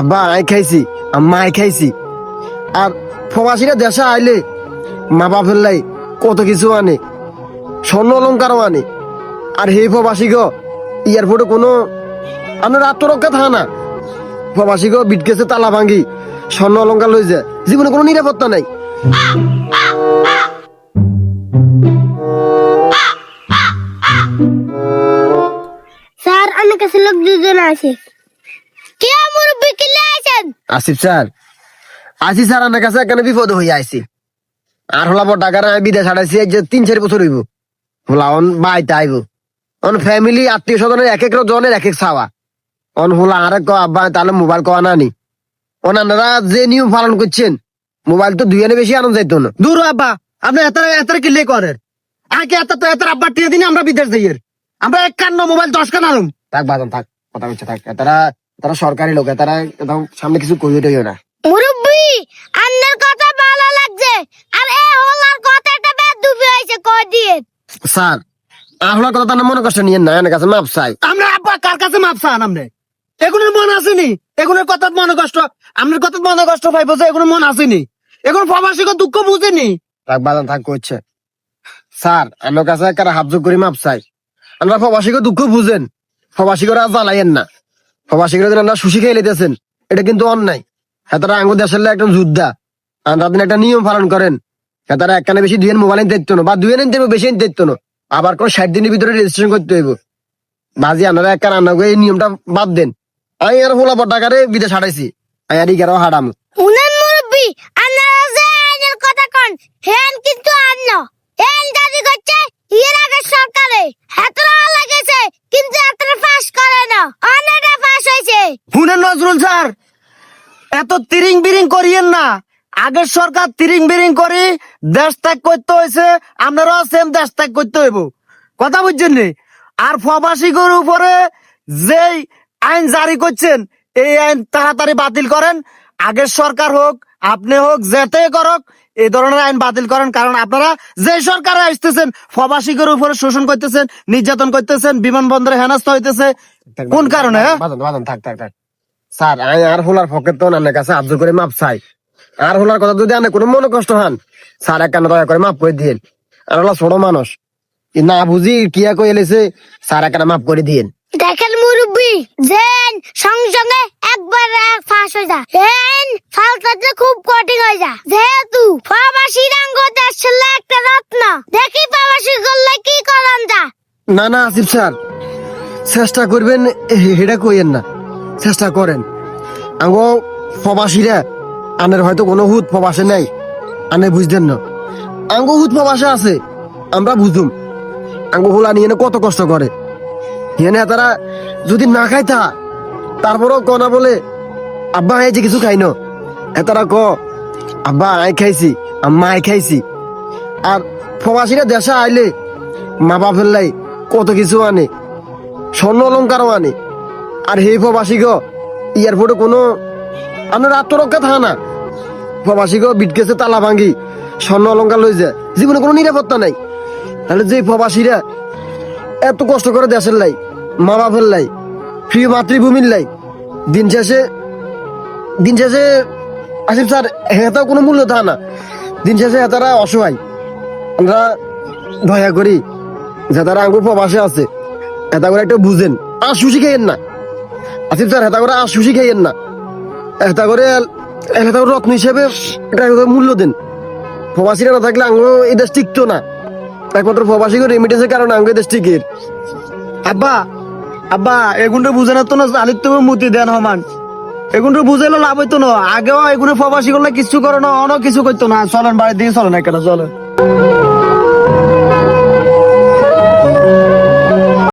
আব্বা, আই খাইছি। আম্মা, আই খাইছি। আর প্রবাসীরা দেশে আইলে মা বাপের লাই কত কিছু আনে, স্বর্ণ অলঙ্কারও আনে। আর হে প্রবাসী গো, এয়ারপোর্টে কোনো আপনার আত্মরক্ষা থাকে না। প্রবাসী গো বিটকেছে তালা ভাঙ্গি স্বর্ণ অলঙ্কার লই যায়। জীবনে কোনো নিরাপত্তা নাই। স্যার, আমার কাছে লোক দুজন আছে। কে মুরব্বী কিলে আছেন? আসিফ স্যার। আসি স্যার আমার কাছে এখানে বিপদ হয়ে আইছি। আর হলা বড় টাকার আমি বিদেশ হারাইছি যে তিন চার বছর হইব। হলা অন বাইতে আইব। অন ফ্যামিলি আত্মীয় স্বজনের এক এক জনের এক এক চাওয়া অন হলা আরে ক আব্বা তাহলে মোবাইল না। নি যে নিয়ম পালন করছেন মোবাইল তো দুই আনে বেশি আনন্দ যাইতো না। দূর আব্বা। আপনি এত এত কিলে করেন। আগে এত তো এত আব্বা টিয়ে দিন আমরা বিদেশ যাই আমরা এক কান্ন মোবাইল দশ কান আনুম। থাক বাদন থাক কথা বলছে থাক। তারা তারা সরকারি লোক তারা একদম সামনে কিছু টইও না। মুরব্বী আন্নার কথা ভালো লাগছে। আর এ হলার কথাটা বেদ ডুবে হয়েছে কয় দিয়ে? স্যার আহলা কথা তার মনে কষ্ট নিয়ে না এর কাছে মাপ চাই। আমরা আব্বা কার কাছে মাপ চান আপনি? এগুলোর মন আসেনি। এগুলোর কথা মনে কষ্ট আপনার কথা মনে কষ্ট পাইব যে এগুলোর মন আসেনি। এখন প্রবাসীকে দুঃখ বুঝেনি। থাক বাদান থাক করছে স্যার আমার কাছে কারা হাবজুক করে মাপ চাই। আমরা প্রবাসীকে দুঃখ বুঝেন। প্রবাসী করে জ্বালাইয়েন না। প্রবাসী করে আমরা সুশি খেয়ে লেতেছেন এটা কিন্তু অন্যায়। হেতারা আঙ্গুর দেশের একজন যোদ্ধা। আর একখানে বেশি মোবাইল দেখতো না, বা বেশি দেখতো না। আবার কোনো ষাট দিনের ভিতরে রেজিস্ট্রেশন করতে বাজি আনারা রান্না করে এই নিয়মটা দেন। আমি আর বিদেশ আমি আর হারাম উনান মুরব্বী আন্নারা যে আইনের কথা কন হেন কিন্তু আন্ন হেন দাদি করছে এর আগে সরকারে হেতরা লাগেছে কিন্তু এতটা পাস করে না অনেকটা পাস হয়েছে শুনেন নজরুল স্যার এত তিরিং বিরিং করিয়েন না। আগের সরকার তিরিং বিরিং করি দেশ ত্যাগ করতে হয়েছে আপনারাও সেম দেশ ত্যাগ করতে হইব। কথা বুঝছেন নি? আর প্রবাসীদের উপরে যেই আইন জারি করছেন এই আইন তাড়াতাড়ি বাতিল করেন। আগের সরকার হোক আপনি হোক যেতে করক এই ধরনের আইন বাতিল করেন। কারণ আপনারা যে সরকারে আসতেছেন প্রবাসীদের উপরে শোষণ করতেছেন নির্যাতন করতেছেন বিমানবন্দরে হেনস্থ হইতেছে। কোন কারণে হ্যাঁ? থাক থাক থাক। স্যার আমি আর হোলার পকেট তো আপনার কাছে আব্দ করে মাপ চাই। আর হোলার কথা যদি আনে কোনো মনে কষ্ট হন। স্যার এক কানে দয়া করে মাপ করে আর হলো ছোট মানুষ। না বুঝি কিয়া কই এলেছে স্যার এক মাপ করে দেখেন মুরব্বী জেন সঙ্গে সঙ্গে একবার এক ফাঁস হয়ে যা হেন ফাল কাটলে খুব কঠিন হয়ে যা যেহেতু প্রবাসী রাঙ্গ দেশের একটা রত্ন। দেখি প্রবাসী করলে কি করান যা না না আসিফ স্যার চেষ্টা করবেন হে- হেটা কইেন না। চেষ্টা করেন। আঙ্গো প্রবাসীরা, আনের হয়তো কোনো হুত প্রবাসে নাই, আনে বুঝতেন না। আঙ্গো হুত প্রবাসে আছে, আমরা বুঝুম। আঙ্গো হোলা নিয়ে কত কষ্ট করে। হিয়ানে তারা যদি না খাইতা তারপরও কনা বলে, আব্বা আই যে কিছু খাই ন। এতারা ক আব্বা, আই খাইছি, আম্মা, আই খাইছি। আর প্রবাসীরা দেশে আইলে মা লাই কত কিছু আনে, স্বর্ণ অলঙ্কারও আনে। আর হে প্রবাসী গো এয়ারপোর্টে কোনো আপনার আত্মরক্ষা থাকে না। প্রবাসী গো বিটকেছে তালা ভাঙ্গি স্বর্ণ অলঙ্কার লই যায়। জীবনে কোনো নিরাপত্তা নাই। তাহলে যে প্রবাসীরা এত কষ্ট করে দেশের লাই মা বাপের লাই, প্রিয় মাতৃভূমির লাই, দিন শেষে দিন শেষে আসিফ স্যার, হেতাও কোনো মূল্য থাকে না। দিন শেষে হেতারা অসহায়। আমরা দয়া করি, যে তারা আঙ্গুর প্রবাসে আছে এটা করে একটু বুঝেন। আর সুশি খাইয়েন না। আসিফ স্যার এটা করে সুশি খাইয়েন না। এটা করে এটা করে রত্ন হিসেবে এটা মূল্য দেন। প্রবাসীরা না থাকলে আঙ্গুর এই দেশ টিকতো না। একমাত্র প্রবাসী রেমিটেন্সের কারণে এই দেশ টিকের আব্বা আব্বা এগুলো বুঝে না তো না আলিত তুমি মুতি দেন হমান এগুলো বুঝাইলে লাভ হইতো না। আগেও এগুলো প্রবাসী করলে কিছু করে না, অনেক কিছু করতো না। চলেন, বাড়ির দিকে চলেন একটা চলেন।